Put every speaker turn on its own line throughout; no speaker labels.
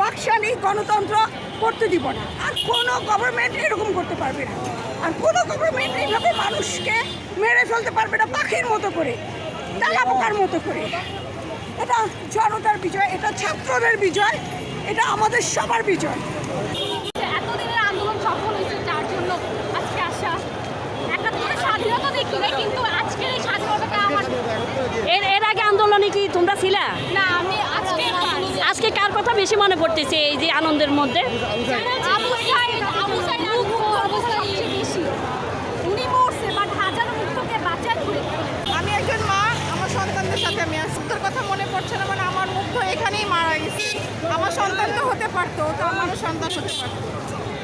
বাকশালী গণতন্ত্র করতে দিব না। আর কোনো গভর্নমেন্ট এরকম করতে পারবে না। আর কোনো গভর্নমেন্ট এইভাবে মানুষকে মেরে ফেলতে পারবে না পাখির মতো করে তেলা পোকার মতো করে। এটা জনতার বিজয় এটা ছাত্রদের বিজয় এটা আমাদের সবার বিজয়।
এতদিনের আন্দোলন সফল হয়েছে যার জন্য আজকে আসা। স্বাধীনতা দেখি কিন্তু আজকের এই স্বাধীনতাটা আমার
এর এর আগে আন্দোলনে কি তোমরা ছিলা?
না আমি আজকে
আজকে কার কথা বেশি মনে পড়তেছে এই যে আনন্দের মধ্যে?
আমি একজন মা আমার সন্তানদের সাথে আমি আর সুন্দর কথা মনে পড়ছে না মানে আমার মুগ্ধ এখানেই মারা গেছে। আমার সন্তান তো হতে পারতো তো আমারও সন্তান হতে পারতো।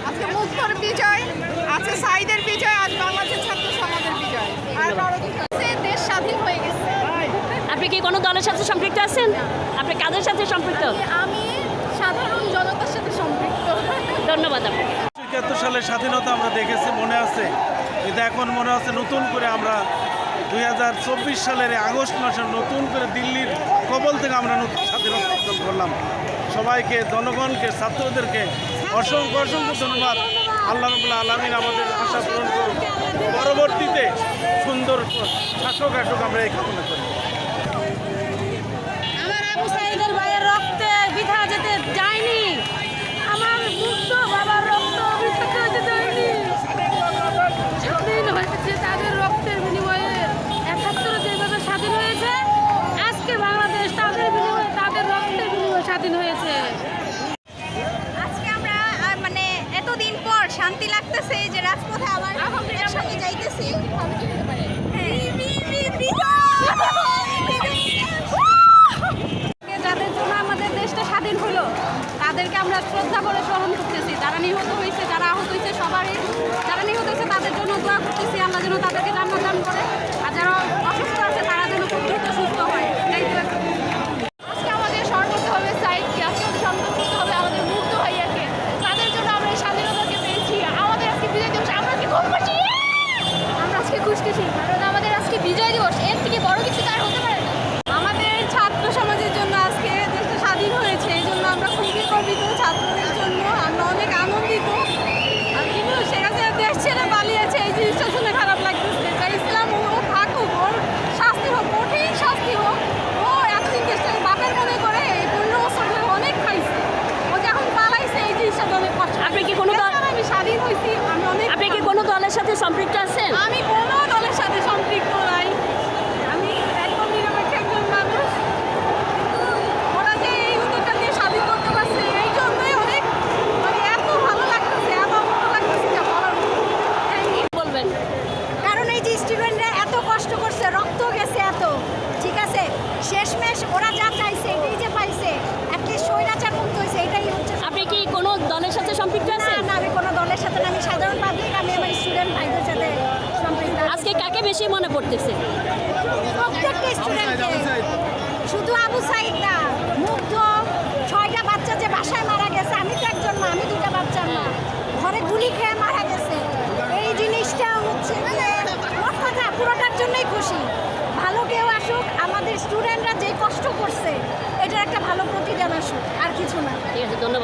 আজকে মুগ্ধর বিজয় আছে সাইদের বিজয় আজ বাংলাদেশের ছাত্র সমাজের বিজয়। আর বড়
আপনি কি কোনো দলের সাথে সম্পৃক্ত আছেন? আপনি কাদের সাথে সম্পৃক্ত?
আমি সাধারণ জনতার সাথে সম্পৃক্ত।
ধন্যবাদ আপনাকে।
একাত্তর সালের স্বাধীনতা আমরা দেখেছি মনে আছে? কিন্তু এখন মনে আছে নতুন করে আমরা দু হাজার চব্বিশ সালের আগস্ট মাসে নতুন করে দিল্লির কবল থেকে আমরা নতুন স্বাধীনতা অর্জন করলাম। সবাইকে জনগণকে ছাত্রদেরকে অসংখ্য অসংখ্য ধন্যবাদ। আল্লাহ রবুল্লা আলমিন আমাদের আশা পূরণ করুন পরবর্তীতে সুন্দর শাসক আসুক আমরা এই কামনা করি।
আমার আবু সাইদের ভাইয়ের রক্তে বিধা যেতে যায়নি আমার মুক্ত বাবার রক্ত অভিষেক যেতে যায়নি স্বাধীন হয়েছে তাদের রক্তের বিনিময়ে একাত্তর যেভাবে স্বাধীন হয়েছে আজকে বাংলাদেশ তাদের বিনিময়ে তাদের রক্তের বিনিময়ে স্বাধীন হয়েছে
আজকে আমরা মানে এতদিন পর শান্তি লাগতেছে যে রাজপথে আবার একসঙ্গে যাইতেছি
যাদের জন্য আমাদের দেশটা স্বাধীন হলো তাদেরকে আমরা শ্রদ্ধা করে স্মরণ করতেছি যারা নিহত হয়েছে যারা আহত হয়েছে সবারই যারা নিহত হয়েছে তাদের জন্য দোয়া করতেছি আল্লাহ যেন তাদেরকে জান্নাত দান করে আর যারা অসুস্থ আছে তারা যেন খুব দ্রুত সুস্থ হয় এটাই দোয়া করি। আজকে আমাদের স্মরণ করতে হবে সাইডকে আজকে আমাদের স্মরণ করতে হবে আমাদের মুক্ত ভাইয়াকে তাদের জন্য আমরা এই স্বাধীনতাকে পেয়েছি আমাদের আজকে বিজয় দিবস আমরা কি খুব খুশি আমরা আজকে খুশি কারণ আমাদের আজকে বিজয় দিবস এর থেকে বড় কিছু তার হতে পারে না আমাদের ছাত্র সমাজের জন্য আজকে দেশটা স্বাধীন হয়েছে এই জন্য আমরা খুবই গর্বিত ছাত্রদের জন্য আমরা অনেক আনন্দিত আর কিন্তু শেখ হাসিনা দেশ ছেড়ে পালিয়েছে এই জিনিসটা শুনে খারাপ লাগতেছে তাই ইসলাম ও থাকুক ওর শাস্তি হোক কঠিন শাস্তি হোক ও এতদিন দেশটাকে বাপের মনে করে এই পনেরো বছর ধরে অনেক খাইছে ও যখন পালাইছে এই জিনিসটা তো অনেক কষ্ট
আপনি কি কোনো দল-
এছাড়া আমি স্বাধীন হয়েছি আমি অনেক
আপনি কি কোনো দলের সাথে সম্পৃক্ত আছেন
আমি কোনো দলের সাথে সম্পৃক্ত নাই আমি একদম নিরপেক্ষ একজন মানুষ কিন্তু ওরা যে এই উদ্যোগটা নিয়ে স্বাধীন করতে পারছে এই জন্যই অনেক মানে এত ভালো লাগতেছে এত ভালো লাগতেছে যা বলার মতো নেই।
বলবেন
কারণ এই যে স্টুডেন্টরা এত কষ্ট করছে রক্ত গেছে এত ঠিক আছে শেষমেশ ওরা যা চাইছে এটাই যে পাইছে অ্যাটলিস্ট স্বৈরাচার মুক্ত হয়েছে এটাই হচ্ছে
আপনি কি কোনো দলের সাথে সম্পৃক্ত
না
আছেন
না আমি কোনো দলের সাথে না আমি সাধারণ পাবলিক আমি আমার স্টুডেন্ট ভাইদের সাথে সম্পৃক্ত আছি।
আজকে কাকে বেশি মনে পড়তেছে।
প্রত্যেকটা স্টুডেন্টকে শুধু আবু সাইদ না মুগ্ধ ছয়টা বাচ্চা যে বাসায় মারা গেছে আমি তো একজন মা আমি দুটা বাচ্চার মা। ঘরে গুলি খেয়ে মারা গেছে। এই জিনিসটা হচ্ছে মানে মোট কথা পুরোটার জন্যই খুশি। ভালো কেউ আসুক আমাদের স্টুডেন্টরা যে কষ্ট করছে এটার একটা ভালো প্রতিদান আসুক আর কিছু না।
ঠিক আছে ধন্যবাদ।